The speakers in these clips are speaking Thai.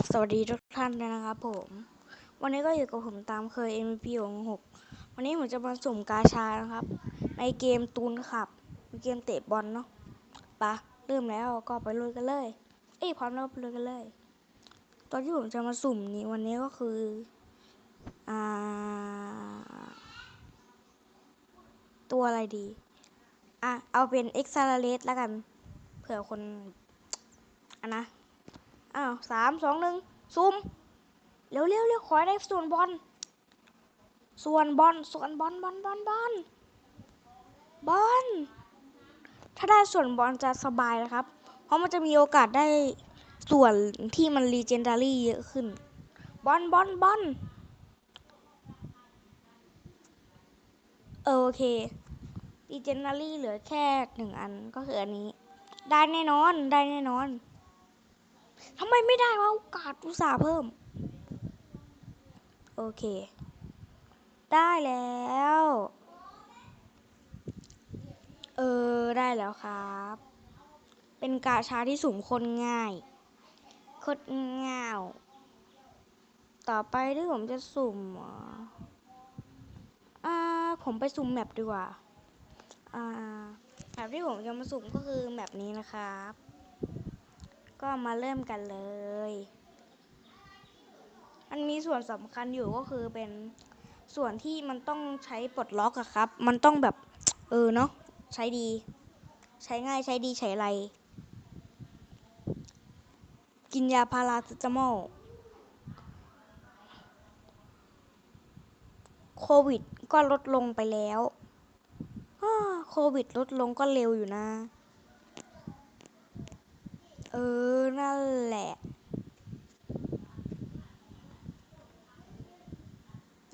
บสวัสดีทุกท่านด้วยนะครับผม วันนี้ก็อยู่กับผมตามเคย MVP ของ6วันนี้ผมจะมาสุ่มกาชานะครับ ในเกมตูนขับเกมเตะบอลเนาะปะเริ่มแล้วก็ไปลุยกันเลย เอ้ยพร้อมแล้วไปลุยกันเลย ตอนที่ผมจะมาสุ่มนี้วันนี้ก็คืออ่าตัวอะไรดี อะ เอาเป็น e x a l e r a t e แล้วกัน เผื่อคนอันนะ อ้าวสามสองหนึ่งซูมเร็วเร็วเร็วขอได้ส่วนบอลส่วนบอลส่วนบอลบอลบอลบอลบอลถ้าได้ส่วนบอลจะสบายนะครับ เพราะมันจะมีโอกาสได้ส่วนที่มันรีเจนดารี่เยอะขึ้น บอลบอลบอลเออโอเครีเจนดารี่เหลือแค่หนึ่งอันก็คืออันนี้ ได้แน่นอนได้แน่นอน ทำไมไม่ได้วะโอกาสอุตส่าห์เพิ่ม โอเค ได้แล้ว เออ ได้แล้วครับ เป็นกาชาที่สุ่มคนง่ายโคตรง่าว ต่อไปที่ผมจะสุ่มออ่าผมไปสุ่มแมปดีกว่า อ่าแมปที่ผมจะมาสุ่มก็คือแมปนี้นะครับ ก็มาเริ่มกันเลย มันมีส่วนสำคัญอยู่ก็คือเป็นส่วนที่มันต้องใช้ปลดล็อกอะครับ มันต้องแบบ เออเนาะใช้ดี ใช้ง่ายใช้ดีใช้ไร กินยาพาราเซตามอลโควิดก็ลดลงไปแล้วโควิดลดลงก็เร็วอยู่นะ ออ นั่นแหละ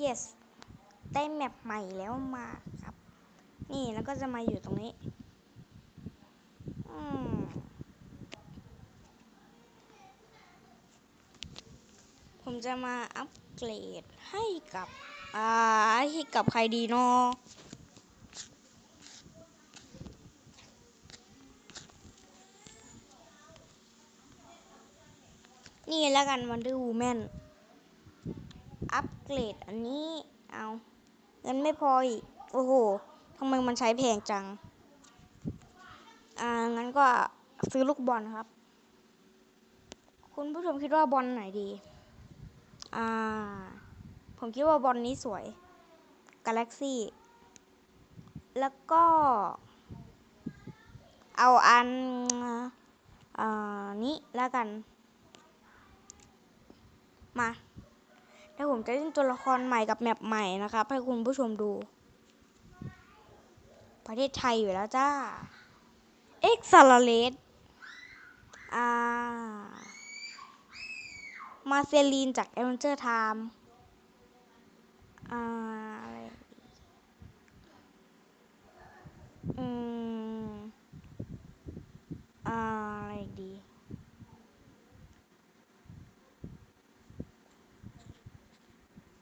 yes ได้แมปใหม่แล้วมาครับ นี่แล้วก็จะมาอยู่ตรงนี้ อืมผมจะมาอัปเกรดให้กับ อ่า ให้กับใครดีเนาะ นี่แล้วกัน Wonder Woman อัปเกรดอันนี้เอาเงินไม่พออีก โอ้โหทำไมมันใช้แพงจัง อ่า งั้นก็ซื้อลูกบอลครับ คุณผู้ชมคิดว่าบอลไหนดี อ่า ผมคิดว่าบอลนี้สวย Galaxy แล้วก็ เอาอัน อ่า นี้แล้วกัน มาเดี๋ยวผมจะเล่นตัวละครใหม่กับแมปใหม่นะครับให้คุณผู้ชมดู ประเทศไทยอยู่แล้วจ้า เอ็กซาลเลตอ่า มาเซลีนจากเอเวนเจอร์ไทม์อ่าอะไรอืมอ่า อะไรอีกดี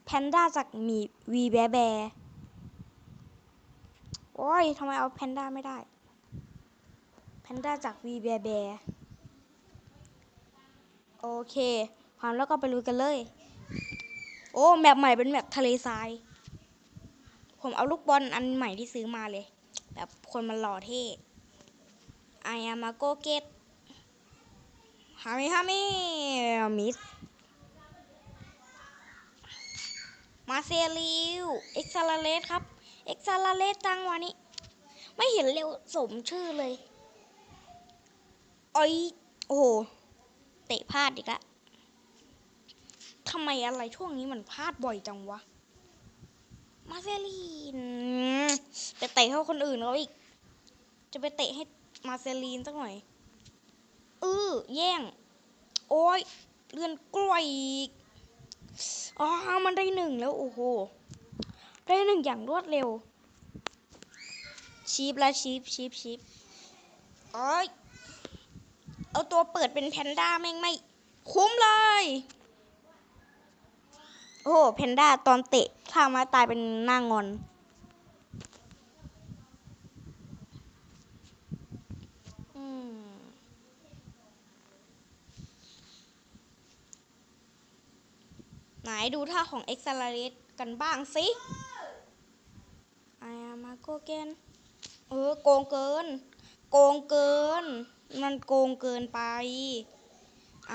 แพ นด้าจากมีวีแบแบโอ้ยทำไมเอาแพนด้าไม่ได้ แพนด้าจากวีแบแบโอเคพร้อมแล้วก็ไปลุยกันเลย โอ้แมปใหม่เป็นแมปทะเลทราย ผมเอาลูกบอลอันใหม่ที่ซื้อมาเลย แบบคนมันหล่อเท่ไออามาโกเกตฮามิฮามิมิส มาเซลิวเอ็กซาลาเลสครับเอ็กซาลาเลสจังวะนี้ ไม่เห็นเร็วสมชื่อเลยอ้อยโอ้โห เตะพลาดอีกแล้วทำไมอะไรช่วงนี้มันพลาดบ่อยจังวะ มาเซลีนไปเตะเท่าคนอื่นเขาอีก จะไปเตะให้มาเซลีนสักหน่อยเออแย่ง โอ้ยเลื่อนกล้วยอีก อ๋อ มันได้หนึ่งแล้ว โอ้โห ได้หนึ่งอย่างรวดเร็ว ชีพและชีพชีพชีพอ๋อเอาตัวเปิดเป็นแพนด้าแม่งไม่ คุ้มเลย โอ้โห แพนด้าตอนเตะท่ามาตายเป็นหน้างอน ไหนดูท่าของ Accelerate กันบ้างสิ I am a go again เออโกงเกิน โกงเกิน มันโกงเกินไป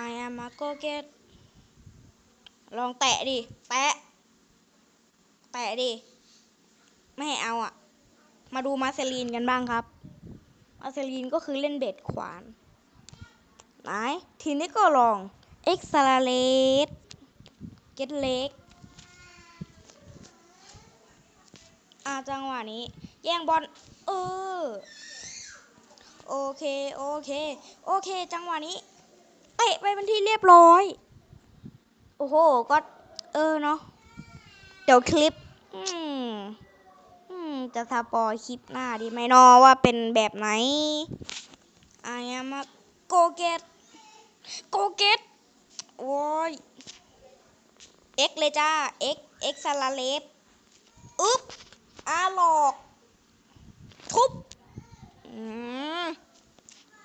I am a go get ลองแตะดิ แตะ แตะดิ ไม่ให้เอาอะมาดูมาเซลีนกันบ้างครับ มาเซลีนก็คือเล่นเบ็ดขวาน ไหน ทีนี้ก็ลองเอ็กซ์ลาเลส Accelerate Get leg อ่าจังหวะนี้ แย่งบอลเออโอเค โอเค โอเค จังหวะนี้เตะไปเป็นที่เรียบร้อย โอ้โห ก็เออเนาะเดี๋ยวคลิป อืมอืมจะสปอยคลิปหน้าดีไหมนอว่าเป็นแบบไหนอายามาโกเกตโกเกตโอ้ย เอ็กเลยจ้าเอ็กเอ็กซาลาเลฟอึ๊บอาหลอก ทุบอืม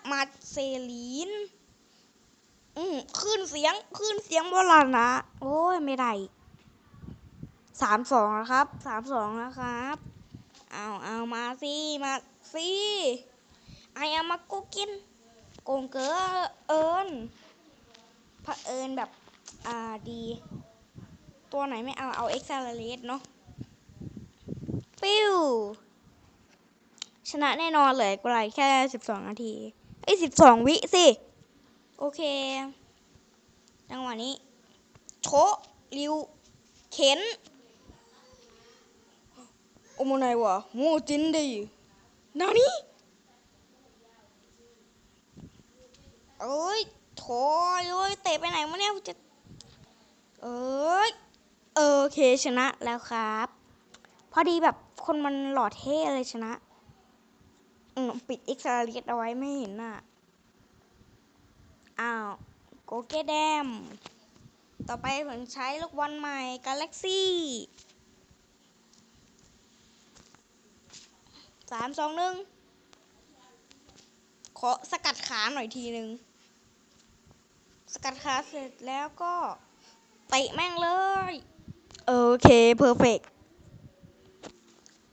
มาเซลีน อืมขึ้นเสียง ขึ้นเสียงโบราณนะ โอ้ย ไม่ได้สามสองนะครับ สามสองนะครับ เอาเอามาสิมาสิไอเอามากูกินโกงเกินเอิญเผอิญแบบ อ่า ดี ตัวไหนไม่เอา เอาเอ็กซาเลตเนาะปิ้วชนะแน่นอนเลยกว่าแค่สิบสองนาทีไอ้สิบสองวิสิ โอเค จังหวะนี้ โชริว เข็น โอโมไนวะโมจินดีนานี่เอ้ยโถยเอ้ยเตะไปไหนมาเนี่ยจะ เอ้ย โอเคชนะแล้วครับ พอดีแบบคนมันหล่อเท่เลยชนะปิดเอ็กซ์เลียเอาไว้ไม่เห็นน่ะ อ้าวโกเกแดม ต่อไปผมใช้ลูกบอลใหม่กาแล็กซี่สามสองหนึ่งขอสกัดขาหน่อยทีหนึ่งสกัดขาเสร็จแล้วก็เตะแม่งเลย โอเคเพอร์เฟก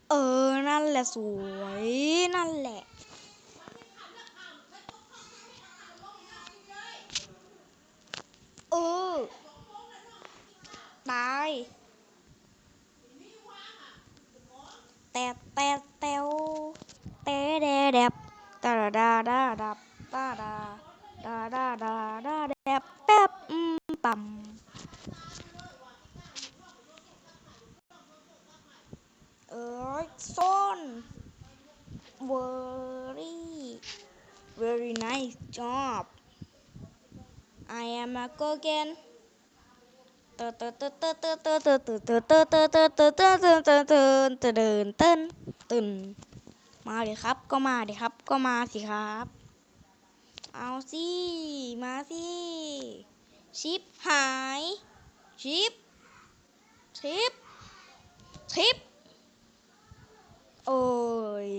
เออ นั่นแหละสวย นั่นแหละ เออ ตาย แต่แต่แตวแต่แดแดบตาดาดาดับตาดาดาดาดาดาแดบแป๊บปั๊มเอ้ยซ่อน very very nice job I am a go again เตอเตอเตอเตอเตอเตอเตอเตอเตอเตอเตอเตอเตอเตอเตอเตอเตอเตเดินเต้นตึนมาดิครับก็มาดิครับก็มาสิครับ เอาสิมาสิชิปหายชิปชิปชิป โอ้ย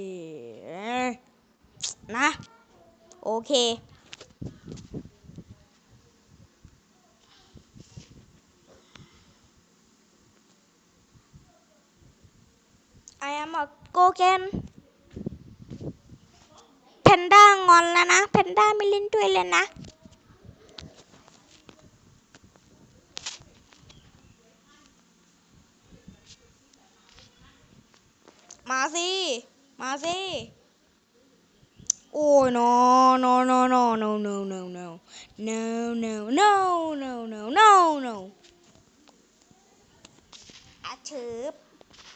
นะโอเค I am a go again แพนด้างอนแล้วนะแพนด้าไม่เล่นด้วยเลยนะ มาสิ มาสิ โอ้ย no no no no no no no no no no no no no no no อาชืบ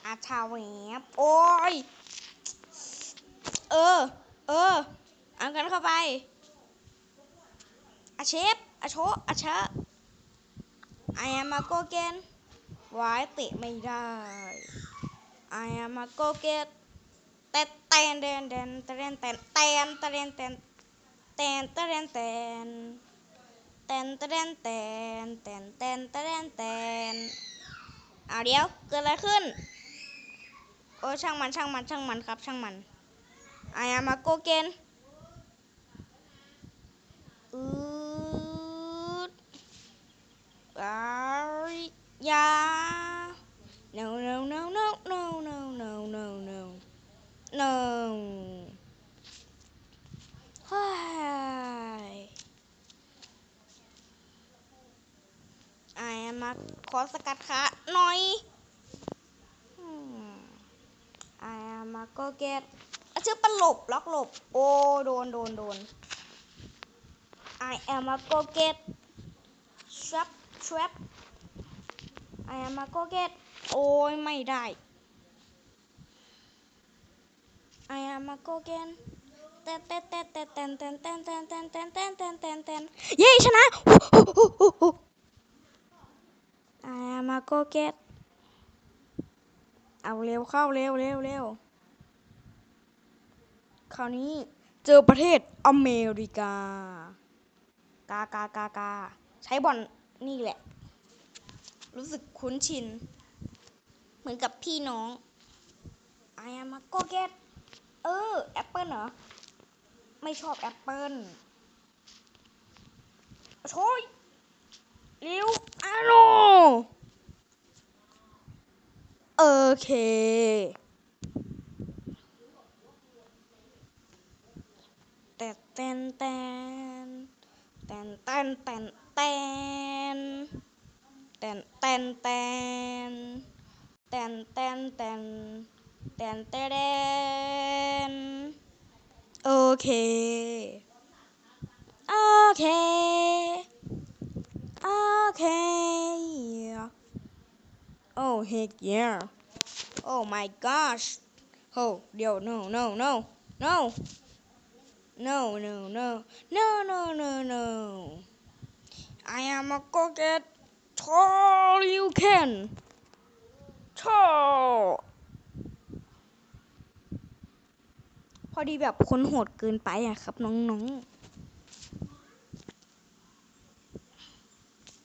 อาชาแวบโอ้ย เออ เออเอากันเข้าไปอาเชฟอาโชอาชะไอแอมมาโกเกนไวายเตะไม่ได้ I am a go get แต่แตนแตนแตนแตนแตนแตนแตนแตนแตนแตนแตนแตนแตนแตนแตนแตนแตนแตนเอาเดี๋ยวเกิดอะไรขึ้น โอ้ช่างมันช่างมันช่างมันครับช่างมัน I am a go get อืดอ้ายยา no no no no no no no no no no เฮ้ยไอ้มาขอสกัดขาหน่อยไอ้มาโกเกตชื่อปลบล็อกหลบ โอ้ โดน โดน โดน I am a go get trap trap I am a go get โอ้ยไม่ได้ I am a go get เต้นเต้นเต้นเต้นเต้นเต้นเต้นเต้นเต้นเต้นเต้นเต้นเต้นเต้นเย้ชนะ I am a go get เอาเร็วเข้าเร็วเร็วเร็วคราวนี้เจอประเทศอเมริกา กากากากาใช้บอลนี่แหละ รู้สึกคุ้นชิน เหมือนกับพี่น้องไอ am a go get เออแอปเปิลเหรอ ไม่ชอบแอปเปิลโชยเร็วอาโนโอเค แต่เต้นเต้นเต้นเต้นเต้นเต้นเต้นเต้นเต้น เต้นเต้นเต้นเต้นเต้นโอเค โอเค โอเค Oh heck yeah Oh my gosh Oh เดี๋ยว no no no no No, no, no, no, no, no, no. I am a go get tall you can. Tall. พอดีแบบคนโหดเกินไปอะครับ น้องๆ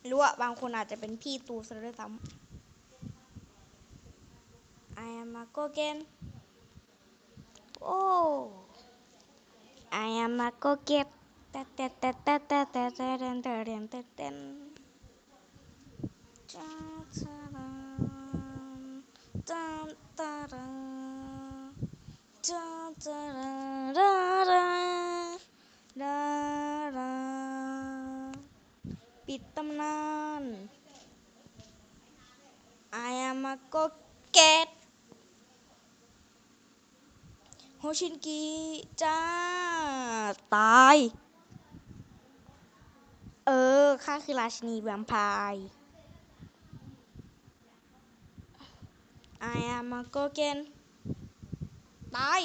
หรู้ว่าบางคนอาจจะเป็นพี่ตูซะด้วยซ้ำ I am a go get โอ้ I am a go get แต่แต่แต่แต่แต่แต่แต่แต่แต่แต่แต่ จ้าจ้าจ้าจ้าจ้าจ้าดาดาดาดาปิดตำนาน I am a go get โฮชินกิจ้า ตาย เออข้าคือราชินีแวมไพร์ I am a g o g e n ตาย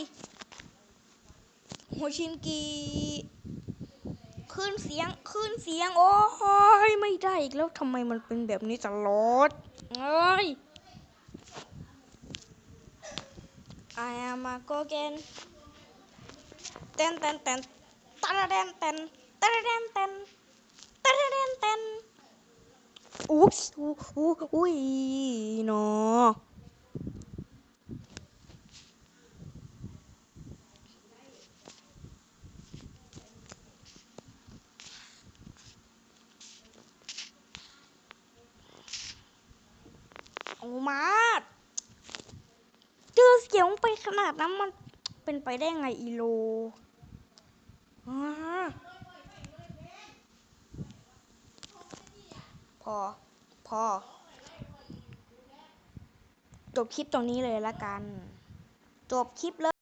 โฮชินกิขึ้นเสียงขึ้นเสียง โอ้ยไม่ได้อีกแล้วทำไมมันเป็นแบบนี้ตลอดเอ้ย I am a go again เต้นเต้นเต้นตะระเต้นเต้นตะระเต้นเต้นตะระเต้นเต้นอุ๊บอู้โอุ้ยเนาะ โอ้มาเจอเสียงไปขนาดนั้นมันเป็นไปได้ไงอีโลอ่าพอ พอ จบคลิปตรงนี้เลยละกัน จบคลิปเลย